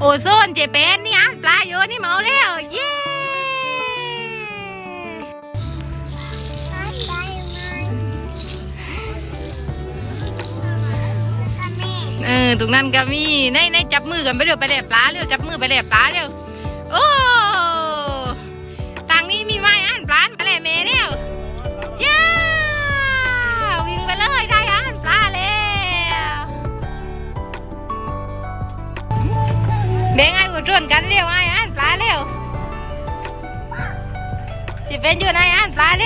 โอโซนเจแปนนี่อะปลาโยนนี่เมาแล้วเย้เออตรงนั้นก็มีในในจับมือกันไปเร็วไปแหลปลาเร็วจับมือไปแหลปลาเร็ว เบงไอ้กูชวนกันเร็วไอ้อันปลาเร็วจะเป็นอยู่ไหนอันปลาเร็ว